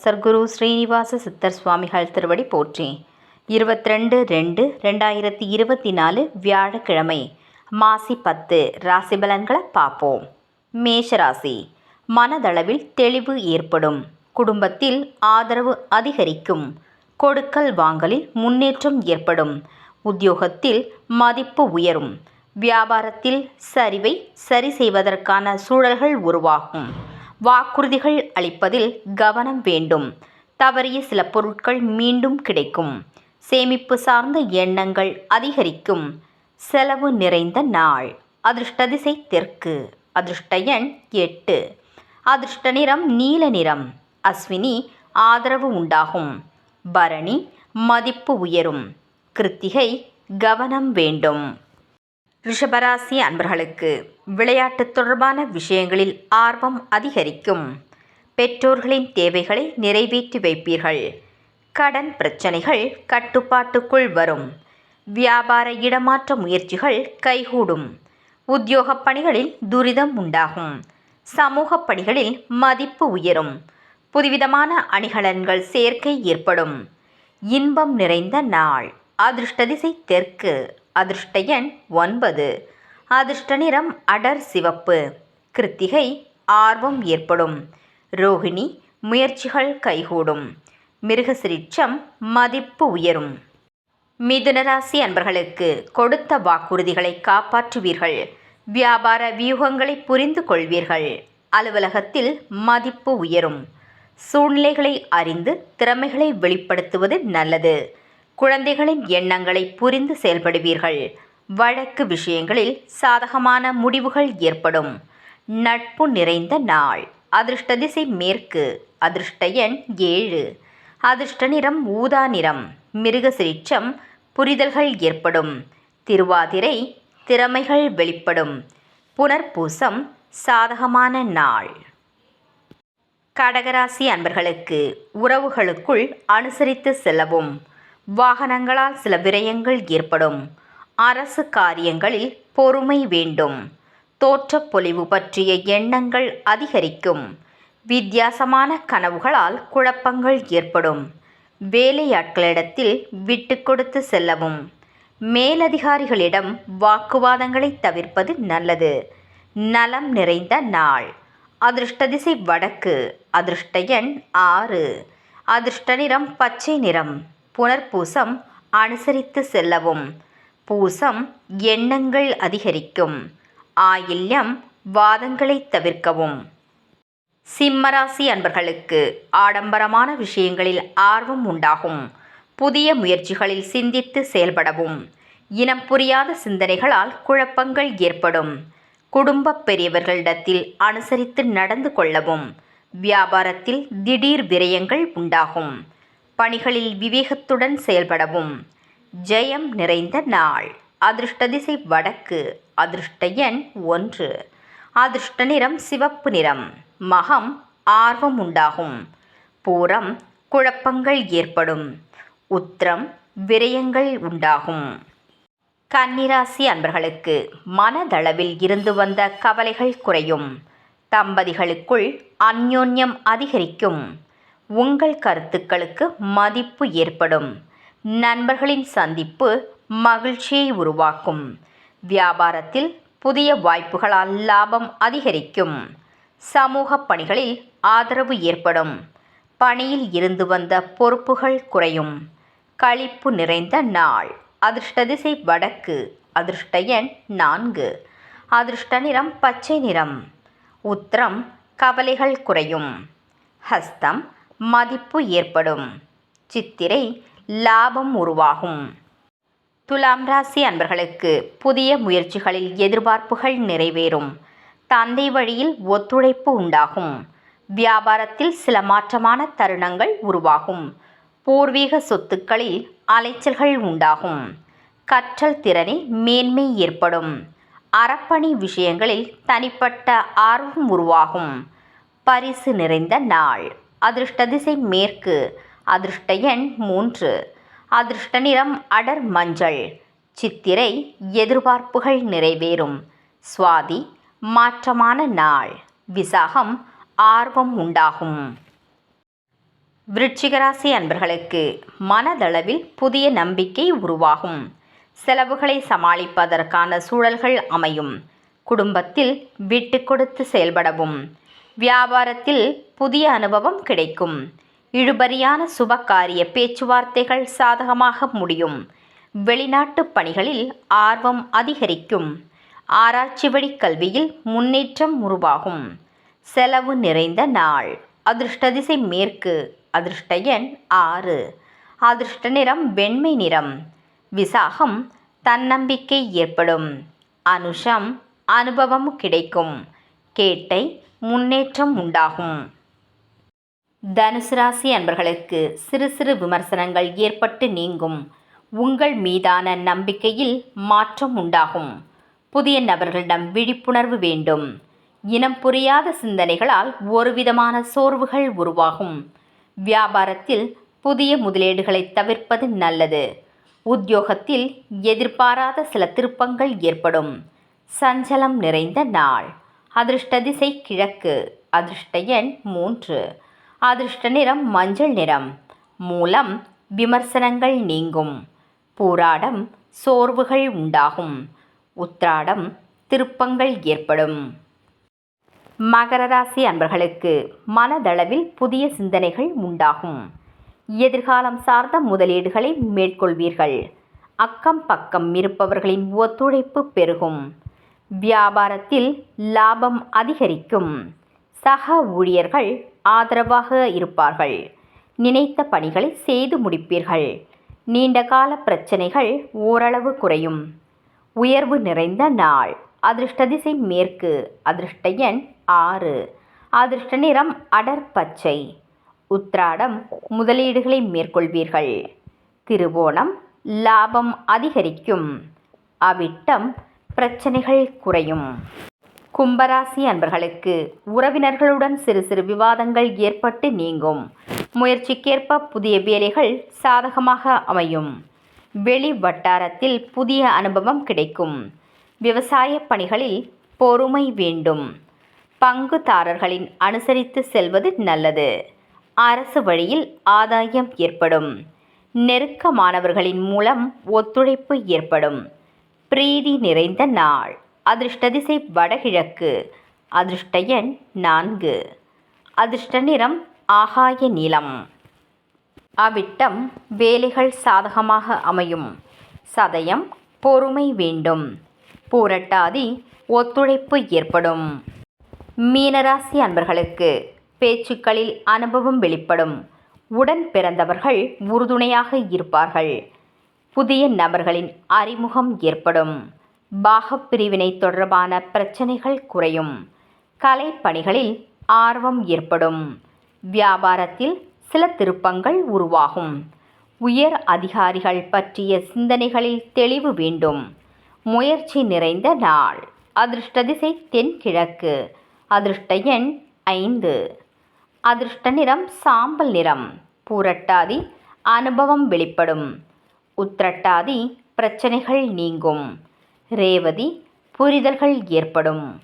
சர்க்குரு ஸ்ரீனிவாச சித்தர் சுவாமிகள் திருவடி போற்றி. இருபத்திரெண்டு ரெண்டு ரெண்டாயிரத்தி இருபத்தி நாலு வியாழக்கிழமை மாசி பத்து ராசி பலன்களை பார்ப்போம். மேஷராசி மனதளவில் தெளிவு ஏற்படும். குடும்பத்தில் ஆதரவு அதிகரிக்கும். கொடுக்கல் வாங்கலில் முன்னேற்றம் ஏற்படும். உத்தியோகத்தில் மதிப்பு உயரும். வியாபாரத்தில் சரிவை சரி செய்வதற்கான சூழல்கள் உருவாகும். வாக்குறுதிகள் அளிப்பதில் கவனம் வேண்டும். தவறிய சில பொருட்கள் மீண்டும் கிடைக்கும். சேமிப்பு சார்ந்த எண்ணங்கள் அதிகரிக்கும். செலவு நிறைந்த நாள். அதிர்ஷ்ட திசை தெற்கு. அதிர்ஷ்ட எண் எட்டு. அதிர்ஷ்ட நிறம் நீல நிறம். அஸ்வினி ஆதரவு உண்டாகும். பரணி மதிப்பு உயரும். கிருத்திகை கவனம் வேண்டும். ரிஷபராசி அன்பர்களுக்கு விளையாட்டு தொடர்பான விஷயங்களில் ஆர்வம் அதிகரிக்கும். பெற்றோர்களின் தேவைகளை நிறைவேற்றி வைப்பீர்கள். கடன் பிரச்சனைகள் கட்டுப்பாட்டுக்குள் வரும். வியாபார இடமாற்ற முயற்சிகள் கைகூடும். உத்தியோகப் பணிகளில் துரிதம் உண்டாகும். சமூக பணிகளில் மதிப்பு உயரும். புதுவிதமான அணிகலன்கள் சேர்க்கை ஏற்படும். இன்பம் நிறைந்த நாள். அதிர்ஷ்ட திசை தெற்கு. அதிர்ஷ்ட எண் ஒன்பது. அதிர்ஷ்ட நிறம் அடர் சிவப்பு. கிருத்திகை ஆர்வம் ஏற்படும். ரோகிணி முயற்சிகள் கைகூடும். மிருகசிரிச்சம் மதிப்பு உயரும். மிதுனராசி அன்பர்களுக்கு கொடுத்த வாக்குறுதிகளை காப்பாற்றுவீர்கள். வியாபார வியூகங்களை புரிந்து கொள்வீர்கள். அலுவலகத்தில் மதிப்பு உயரும். சூழ்நிலைகளை அறிந்து திறமைகளை வெளிப்படுத்துவது நல்லது. குழந்தைகளின் எண்ணங்களை புரிந்து செயல்படுவீர்கள். வழக்கு விஷயங்களில் சாதகமான முடிவுகள் ஏற்படும். நட்பு நிறைந்த நாள். அதிர்ஷ்ட திசை மேற்கு. அதிர்ஷ்ட எண் ஏழு. அதிர்ஷ்ட நிறம் ஊதா நிறம். மிருக சிரிச்சம் புரிதல்கள் ஏற்படும். திருவாதிரை திறமைகள் வெளிப்படும். புனர்பூசம் சாதகமான நாள். கடகராசி அன்பர்களுக்கு உறவுகளுக்குள் அனுசரித்து செல்லவும். வாகனங்களால் சில விரயங்கள் ஏற்படும். அரசு காரியங்களில் பொறுமை வேண்டும். தோற்றப்பொலிவு பற்றிய எண்ணங்கள் அதிகரிக்கும். வித்தியாசமான கனவுகளால் குழப்பங்கள் ஏற்படும். வேலையாட்களிடத்தில் விட்டு கொடுத்து செல்லவும். மேலதிகாரிகளிடம் வாக்குவாதங்களை தவிர்ப்பது நல்லது. நலம் நிறைந்த நாள். அதிர்ஷ்ட திசை வடக்கு. அதிர்ஷ்ட எண் ஆறு. அதிர்ஷ்ட நிறம் பச்சை நிறம். புனர்பூசம் அனுசரித்து செல்லவும். பூசம் எண்ணங்கள் அதிகரிக்கும். ஆயில்யம் வாதங்களை தவிர்க்கவும். சிம்மராசி அன்பர்களுக்கு ஆடம்பரமான விஷயங்களில் ஆர்வம் உண்டாகும். புதிய முயற்சிகளில் சிந்தித்து செயல்படவும். இனம் புரியாத சிந்தனைகளால் குழப்பங்கள் ஏற்படும். குடும்ப பெரியவர்களிடத்தில் அனுசரித்து நடந்து கொள்ளவும். வியாபாரத்தில் திடீர் விரயங்கள் உண்டாகும். பணிகளில் விவேகத்துடன் செயல்படவும். ஜெயம் நிறைந்த நாள். அதிர்ஷ்ட திசை வடக்கு. அதிர்ஷ்ட எண் ஒன்று. அதிர்ஷ்ட நிறம் சிவப்பு நிறம். மகம் ஆர்வம் உண்டாகும். பூரம் குழப்பங்கள் ஏற்படும். உத்திரம் விரயங்கள் உண்டாகும். கன்னிராசி அன்பர்களுக்கு மனதளவில் இருந்து வந்த கவலைகள் குறையும். தம்பதிகளுக்குள் அந்யோன்யம் அதிகரிக்கும். உங்கள் கருத்துக்களுக்கு மதிப்பு ஏற்படும். நண்பர்களின் சந்திப்பு மகிழ்ச்சியை உருவாக்கும். வியாபாரத்தில் புதிய வாய்ப்புகளால் லாபம் அதிகரிக்கும். சமூக பணிகளில் ஆதரவு ஏற்படும். பணியில் இருந்து வந்த பொறுப்புகள் குறையும். களிப்பு நிறைந்த நாள். அதிர்ஷ்ட திசை வடக்கு. அதிர்ஷ்ட எண் நான்கு. அதிர்ஷ்ட நிறம் பச்சை நிறம். உத்திரம் கவலைகள் குறையும். ஹஸ்தம் மதிப்பு ஏற்படும். சித்திரை லாபம் உருவாகும். துலாம் ராசி அன்பர்களுக்கு புதிய முயற்சிகளில் எதிர்பார்ப்புகள் நிறைவேறும். தந்தை வழியில் ஒத்துழைப்பு உண்டாகும். வியாபாரத்தில் சில மாற்றமான தருணங்கள் உருவாகும். பூர்வீக சொத்துக்களில் அலைச்சல்கள் உண்டாகும். கற்றல் திறனில் மேன்மை ஏற்படும். அறப்பணி விஷயங்களில் தனிப்பட்ட ஆர்வம் உருவாகும். பரிசு நிறைந்த நாள். அதிர்ஷ்ட திசை மேற்கு அதிர்ஷ்ட எண் மூன்று அதிர்ஷ்ட நிறம் அடர் மஞ்சள் சித்திரை எதிர்பார்ப்புகள் நிறைவேறும் சுவாதி மாற்றமான நாள் விசாகம் ஆர்வம் உண்டாகும். விருட்சிகராசி அன்பர்களுக்கு மனதளவில் புதிய நம்பிக்கை உருவாகும். செலவுகளை சமாளிப்பதற்கான சூழல்கள் அமையும். குடும்பத்தில் விட்டு கொடுத்து செயல்படவும் வியாபாரத்தில் புதிய அனுபவம் கிடைக்கும். இழுபறியான சுபகாரிய பேச்சுவார்த்தைகள் சாதகமாக முடியும். வெளிநாட்டு பணிகளில் ஆர்வம் அதிகரிக்கும். ஆராய்ச்சி வழி கல்வியில் முன்னேற்றம் உருவாகும். செலவு நிறைந்த நாள். அதிர்ஷ்ட திசை மேற்கு. அதிர்ஷ்ட எண் ஆறு. அதிர்ஷ்ட நிறம் வெண்மை நிறம். விசாகம் தன்னம்பிக்கை ஏற்படும். அனுஷம் அனுபவம் கிடைக்கும். கேட்டை முன்னேற்றம் உண்டாகும். தனுசு ராசி அன்பர்களுக்கு சிறு சிறு விமர்சனங்கள் ஏற்பட்டு நீங்கும். உங்கள் மீதான நம்பிக்கையில் மாற்றம் உண்டாகும். புதிய நபர்களிடம் விழிப்புணர்வு வேண்டும். இனம் புரியாத சிந்தனைகளால் ஒருவிதமான சோர்வுகள் உருவாகும். வியாபாரத்தில் புதிய முதலீடுகளை தவிர்ப்பது நல்லது. உத்தியோகத்தில் எதிர்பாராத சில திருப்பங்கள் ஏற்படும். சஞ்சலம் நிறைந்த நாள். அதிர்ஷ்ட திசை கிழக்கு அதிர்ஷ்ட எண் மூன்று. அதிர்ஷ்ட நிறம் மஞ்சள் நிறம். மூலம் விமர்சனங்கள் நீங்கும். பூராடம் சோர்வுகள் உண்டாகும். உத்ராடம் திருப்பங்கள் ஏற்படும். மகர ராசி அன்பர்களுக்கு மனதளவில் புதிய சிந்தனைகள் உண்டாகும். எதிர்காலம் சார்ந்த முதலீடுகளை மேற்கொள்வீர்கள். அக்கம் பக்கம் இருப்பவர்களின் ஒத்துழைப்பு பெருகும். வியாபாரத்தில் லாபம் அதிகரிக்கும். சக ஊழியர்கள் ஆதரவாக இருப்பார்கள். நினைத்த பணிகளை செய்து முடிப்பீர்கள். நீண்டகால பிரச்சனைகள் ஓரளவு குறையும். உயர்வு நிறைந்த நாள். அதிர்ஷ்ட திசை மேற்கு. அதிர்ஷ்ட எண் ஆறு. அதிர்ஷ்ட நிறம் அடர் பச்சை. உத்ராடம் முதலீடுகளை மேற்கொள்வீர்கள். திருவோணம் லாபம் அதிகரிக்கும். அவிட்டம் பிரச்சனைகள் குறையும். கும்பராசி அன்பர்களுக்கு உறவினர்களுடன் சிறு சிறு விவாதங்கள் ஏற்பட்டு நீங்கும். முயற்சிக்கேற்ப புதிய வேலைகள் சாதகமாக அமையும். வெளி வட்டாரத்தில் புதிய அனுபவம் கிடைக்கும். விவசாய பணிகளில் பொறுமை வேண்டும். பங்குதாரர்களின் அனுசரித்து செல்வது நல்லது. அரசு வழியில் ஆதாயம் ஏற்படும். நெருக்கமானவர்களின் மூலம் ஒத்துழைப்பு ஏற்படும். பிரீதி நிறைந்த நாள். அதிர்ஷ்ட திசை வடகிழக்கு. அதிர்ஷ்ட எண் நான்கு. அதிர்ஷ்ட நிறம் ஆகாய நீளம் அவிட்டம் வேலைகள் சாதகமாக அமையும். சதயம் பொறுமை வேண்டும். பூரட்டாதி ஒத்துழைப்பு ஏற்படும். மீனராசி அன்பர்களுக்கு பேச்சுக்களில் அனுபவம் வெளிப்படும். உடன் பிறந்தவர்கள் உறுதுணையாக இருப்பார்கள். புதிய நபர்களின் அறிமுகம் ஏற்படும். பாகப் பிரிவினை தொடர்பான பிரச்சனைகள் குறையும். கலைப்பணிகளில் ஆர்வம் ஏற்படும். வியாபாரத்தில் சில திருப்பங்கள் உருவாகும். உயர் அதிகாரிகள் பற்றிய சிந்தனைகளில் தெளிவு வேண்டும். முயற்சி நிறைந்த நாள். அதிர்ஷ்ட திசை தென்கிழக்கு. அதிர்ஷ்ட எண் ஐந்து. அதிர்ஷ்ட நிறம் சாம்பல் நிறம். பூரட்டாதி அனுபவம் வெளிப்படும். உத்திரட்டாதி பிரச்சனைகள் நீங்கும். ரேவதி புரிதல்கள் ஏற்படும்.